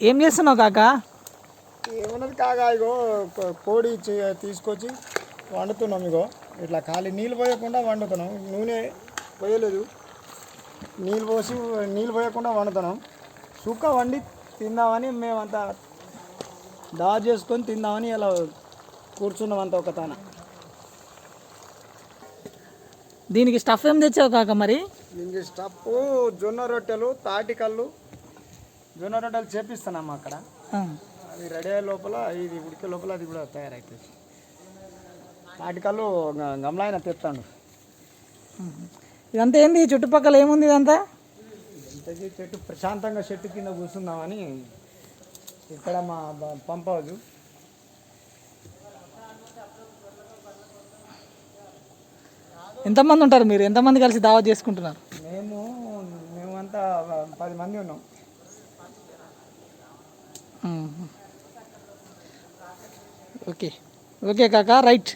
ఏం చేస్తున్నావు కాక? ఏమన్నది కాగా ఇగో కోడి తీసుకొచ్చి వండుతున్నాం ఇగో. ఇట్లా ఖాళీ నీళ్ళు పోయకుండా వండుతున్నాం. నూనె పోయలేదు. నీళ్ళు పోసి నీళ్ళు పోయకుండా వండుతున్నాం. సుక్క వండి తిందామని మేమంతా దా చేసుకొని తిందామని ఇలా కూర్చున్నాం అంత ఒక తాన. దీనికి స్టఫ్ ఏం తెచ్చావు కాక మరి? దీనికి స్టఫ్ జొన్న రొట్టెలు తాటికల్లు జొన్న రొట్టెలు చేపిస్తున్నాం అక్కడ. అది రెడీ అయ్యే లోపల ఇది ఉడికే లోపల అది కూడా తయారైతుంది తాటికల్లు గ- గమలాయన తెస్తాడు ఇదంతా ఏంది? చుట్టుపక్కల ఏముంది ఇదంతా? ఇంతకీ చెట్టు ప్రశాంతంగా చెట్టు కింద కూర్చుందామని ఇక్కడ మా పంప్ ఎంతమంది ఉంటారు మీరు? ఎంతమంది కలిసి దావా చేసుకుంటున్నారు? మేము మేమంతా పది మంది ఉన్నాం. ஓகே ஓகே காக்கா ரைட்